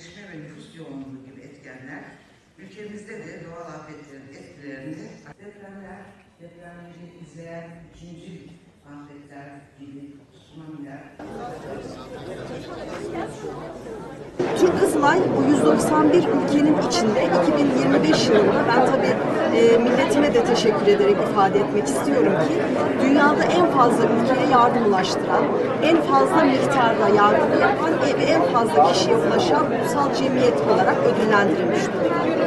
kentleşme ve nüfus yoğunluğu gibi etkenler ülkemizde de doğal afetlerin etkilerini depremler, depremleri izleyen ikinci afetler gibi tsunamiler, Türk Kızılay bu 191 ülkenin içinde 2025 yılında ben tabii e, milletime de teşekkür ederek ifade etmek istiyorum ki dünyada en fazla ülkeye yardım ulaştıran, en fazla miktarda yardım yapan ve en fazla kişiye ulaşan ulusal cemiyet olarak ödüllendirilmiş.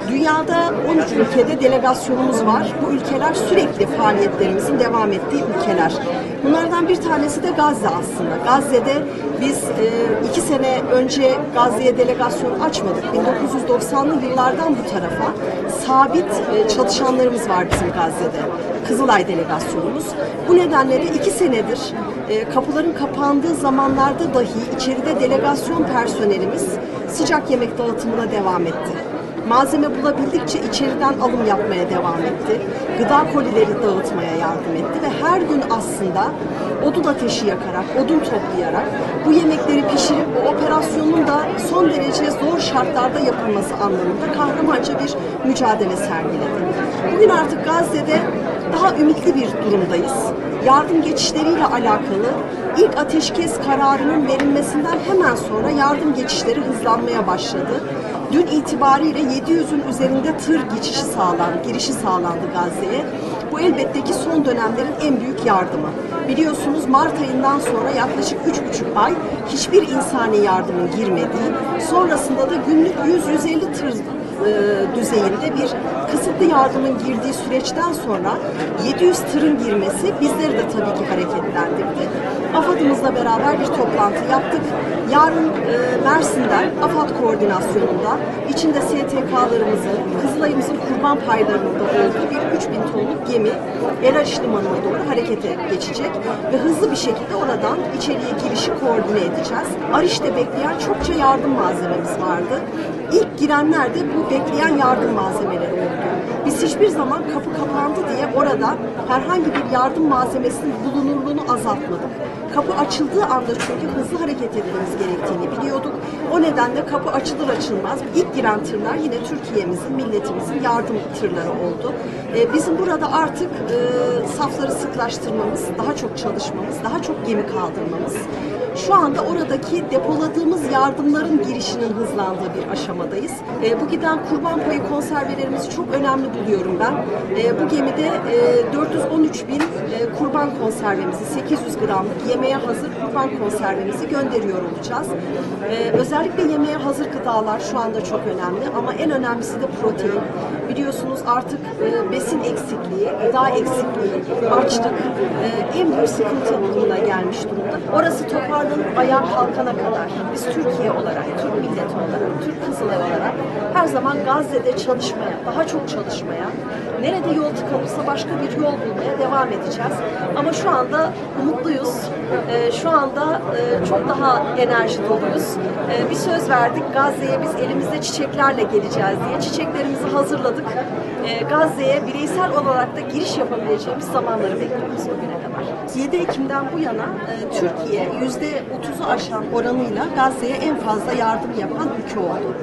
Dünyada 13 ülkede delegasyonumuz var. Bu ülkeler sürekli faaliyetlerimizin devam ettiği ülkeler. Bunlardan bir tanesi de Gazze aslında. Gazze'de biz e, iki sene önce Gazze'ye delegasyon açmadık. 1990'lı yıllardan bu tarafa sabit e, çalışanlarımız var bizim Gazze'de. Kızılay delegasyonumuz. Bu nedenle de iki senedir e, kapıların kapandığı zamanlarda dahi içeride delegasyon personelimiz sıcak yemek dağıtımına devam etti. Malzeme bulabildikçe içeriden alım yapmaya devam etti. Gıda kolileri dağıtmaya yardım etti ve her gün aslında odun ateşi yakarak, odun toplayarak bu yemekleri pişirip bu operasyonun da son derece zor şartlarda yapılması anlamında kahramanca bir mücadele sergiledi. Bugün artık Gazze'de daha ümitli bir durumdayız. Yardım geçişleriyle alakalı ilk ateşkes kararının verilmesinden hemen sonra yardım geçişleri hızlanmaya başladı. Dün itibariyle 700'ün üzerinde tır geçişi sağlandı, girişi sağlandı Gazze'ye. Bu elbette ki son dönemlerin en büyük yardımı. Biliyorsunuz Mart ayından sonra yaklaşık 3,5 ay hiçbir insani yardımın girmediği, sonrasında da günlük 100-150 tır e, düzeyinde bir kısıtlı yardımın girdiği süreçten sonra 700 tırın girmesi bizleri de tabii ki hareketlendirdi. AFAD'ımızla beraber bir toplantı yaptık. Yarın e, Mersin'den AFAD koordinasyonunda içinde STK'larımızın, Kızılay'ımızın kurban paylarının da olduğu bir 3000 tonluk gemi Eraş Limanı'na doğru harekete geçecek ve hızlı bir şekilde oradan içeriye girişi koordine edeceğiz. Ariş'te bekleyen çokça yardım malzememiz vardı. İlk girenler de bu bekleyen yardım malzemeleri oldu. Biz hiçbir zaman kapı kapandı diye orada herhangi bir yardım malzemesinin bulunurluğunu azaltmadık. Kapı açıldığı anda çünkü hızlı hareket etmemiz gerektiğini biliyorduk. O nedenle kapı açılır açılmaz ilk giren tırlar yine Türkiye'mizin, milletimizin yardım tırları oldu. Ee, bizim burada artık e, safları sıklaştırmamız, daha çok çalışmamız, daha çok gemi kaldırmamız, şu anda oradaki depoladığımız yardımların girişinin hızlandığı bir aşamadayız. E, bu giden kurban payı konservelerimizi çok önemli buluyorum ben. E, bu gemide e, 413 bin e, kurban konservemizi, 800 gramlık yemeğe hazır kurban konservemizi gönderiyor olacağız. E, özellikle yemeğe hazır gıdalar şu anda çok önemli ama en önemlisi de protein. Biliyorsunuz artık e, besin eksikliği, gıda eksikliği, açlık e, en büyük sıkıntı durumuna gelmiş durumda. Orası toparlanıp ayağa kalkana kadar biz Türkiye olarak, Türk milleti olarak, Türk Kızılay olarak her zaman Gazze'de çalışmaya, daha çok çalışmaya, nerede yol tıkanırsa başka bir yol bulmaya devam edeceğiz. Ama şu anda umutluyuz. E, şu anda e, çok daha enerji doluyuz. E, bir söz verdik. Gazze'ye biz elimizde çiçeklerle geleceğiz diye. Çiçeklerimizi hazırladık. E, Gazze'ye bireysel olarak da giriş yapabileceğimiz zamanları bekliyoruz bugüne kadar. 7 Ekim'den bu yana e, Türkiye %30'u aşan oranıyla Gazze'ye en fazla yardım yapan ülke oldu.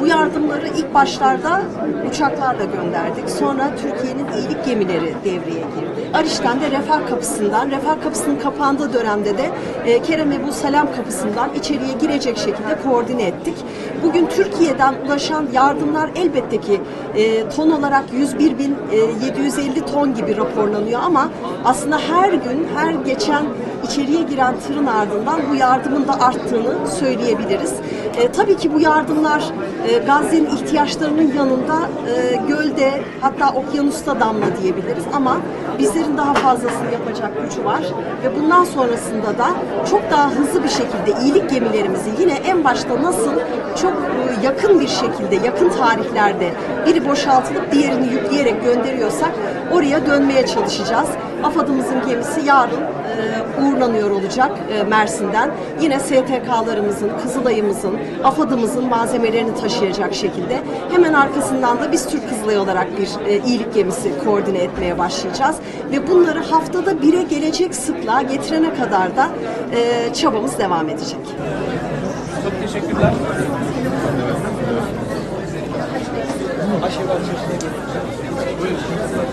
Bu yardımları ilk başlarda uçaklarla gönderdik. Sonra Türkiye'nin iyilik gemileri devreye girdi. Ariş'ten de Refah Kapısı'ndan, Refah Kapısı'nın kapandığı dönemde de e, Kerem Ebu Selam Kapısı'ndan içeriye girecek şekilde koordine ettik. Bugün Türkiye'den ulaşan yardımlar elbette ki e, ton olarak 101 bin e, 750 ton gibi raporlanıyor ama aslında her gün, her geçen içeriye giren tırın ardından bu yardımın da arttığını söyleyebiliriz. E, tabii ki bu yardımlar e, Gazze'nin ihtiyaçlarının yanında e, gölde hatta okyanusta damla diyebiliriz ama bizlerin daha fazlasını yapacak gücü var ve bundan sonrasında da çok daha hızlı bir şekilde iyilik gemilerimizi yine en başta nasıl çok e, yakın bir şekilde yakın tarihlerde biri boşaltılıp diğerini yükleyerek gönderiyorsak oraya dönmeye çalışacağız. AFAD'ımızın gemisi yarın e, uğurlanıyor olacak e, Mersin'den. Yine STK'larımızın, Kızılay'ımızın, AFAD'ımızın malzemelerini taşıyacak şekilde. Hemen arkasından da biz Türk Kızılay olarak bir e, iyilik gemisi koordine etmeye başlayacağız. Ve bunları haftada bire gelecek sıklığa getirene kadar da e, çabamız devam edecek. Çok teşekkürler. Şeyler çeşitli. Buyurun.